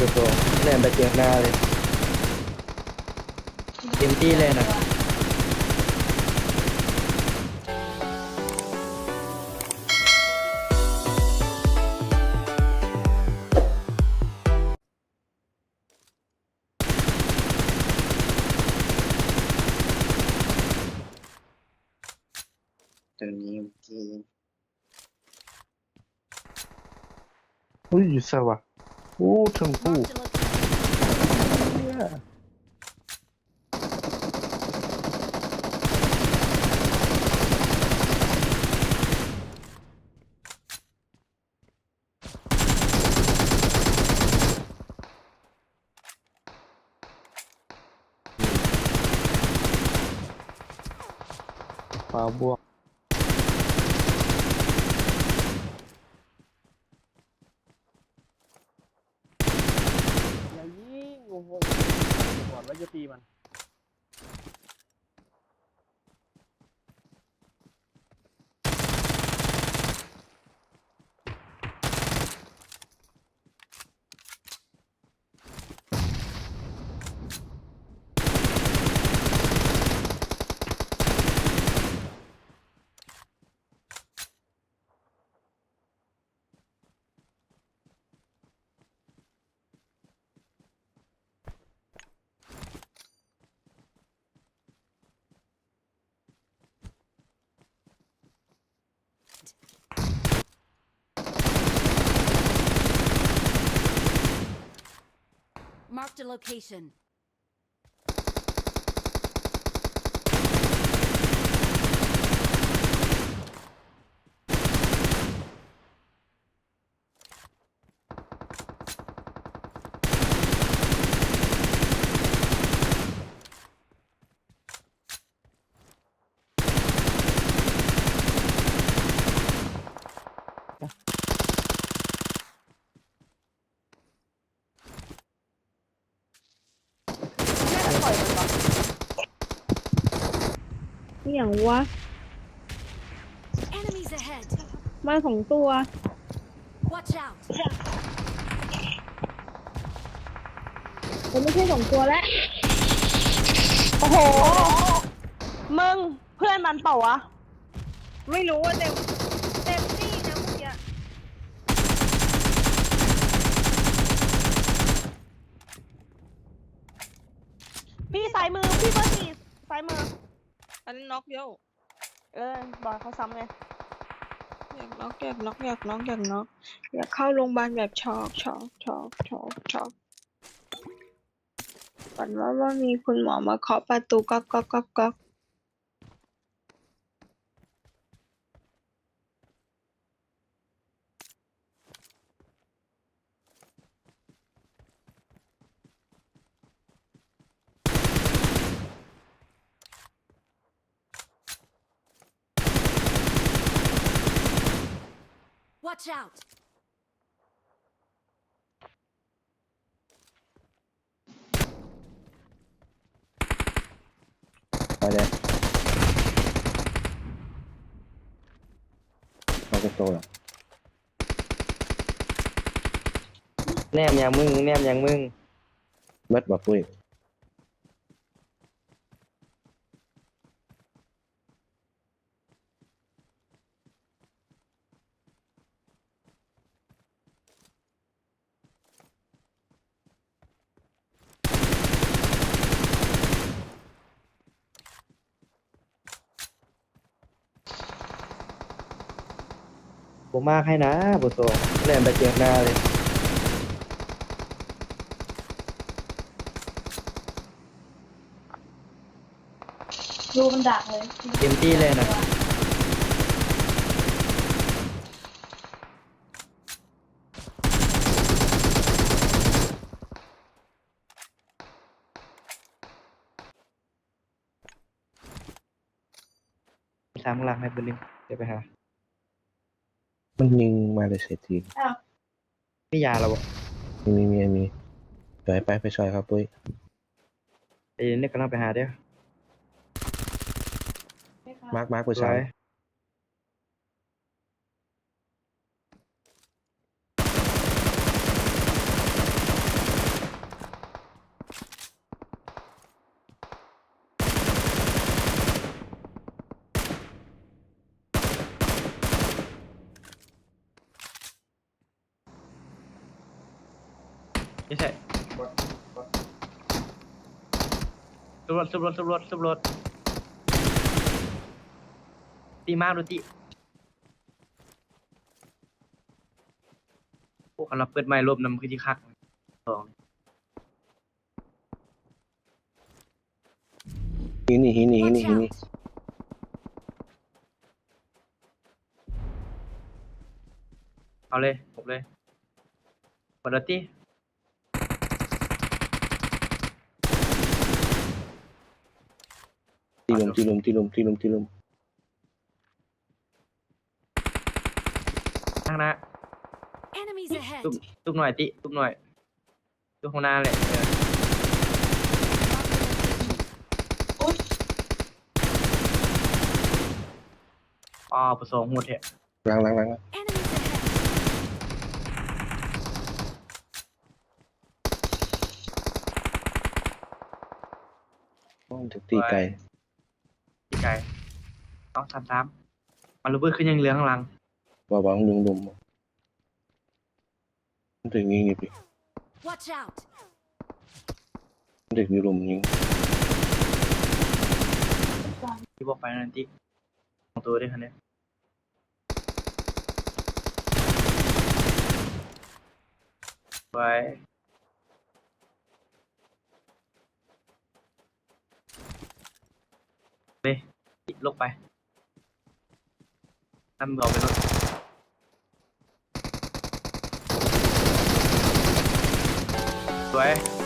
ตัวตัวแหลมไปเจอหน้าเลยเต็มที่เลยนะตรงนี้ที่อุ้ยอยู่ซะวะโอ้ถึงผู้ Marked a location. เนี่ย ปลาบวก อย่า ยิงโอ้โหก่อนว่าจะตีมัน Marked a location. นี่อย่างวะ Enemies ahead. มาสองตัว Watch out. ผมไม่ใช่สองตัวแล้วโอ้โห มึงเพื่อนมันเปล่าวะ ไม่รู้ว่าเต็มเต็มที่นะเมื่อกี้พี่สายมือ พี่เบอร์สี่สายมือ อันนี้น็อกเดียวเออบอยเขาซ้ำไงอยากน็อกอยากน็อกอยากน็อกอยากน็อกอยากเข้าโรงพยาบาลแบบช็อกช็อกช็อกช็อกช็อกฝันว่าว่ามีคุณหมอมาเคาะประตูก๊อกก๊อกก๊อกก๊อก Watch out. ไปเลยเราจะโตแล้ว แนมอย่างมึงแนมอย่างมึงเบิดบ่ปุ้ยผมมากให้นะบุตรแหลมไปเจอหน้าเลยดูมันดักเลยเต็มที่เลยนะสามหลังให้บุญลิมเดี๋ยวไปหา มันยิงมาเลยเสียทีไม่ยาเราบ่มีมีมีมีเดี๋ยวให้ไปไปช่วยครับปุ้ยไอ้นี่กำลังไปหาเด้อมาร์คมาร์คไปสช่ววย ไม่ใช่สุบรถสุบรถสุบรถสุบรถตีมากดูตีพวกเขารับเปิดไม้รวบนำคือที่คักสองหินนี่หินนี่หิน Watch นี่หินนี่ out! เอาเลยผมเลยหมดแล้วตี ตีลมตีลมตีลมตีลมตีลมข้างหน้า Enemies ahead! ตุ้มตุ้มหน่อยติตุ้มหน่อยตุ้มข้างหน้าแหละเอออ๋อประสงค์หมดเถอะล้างล้างล้าง Enemies ahead! ต้องถึงตีไกลดี ใจต้องสามสามมันระเบิดขึ้นยังเหลืองข้างหลังว่าหวังลุงลมมันถึงยิงดิ Watch out! มันถึงอยู่ลมยิงที่บอกไปนั่นติของตัวด้วยคันเนี้ยไว้เลย ลกไปนั่นบอกไปรถสวย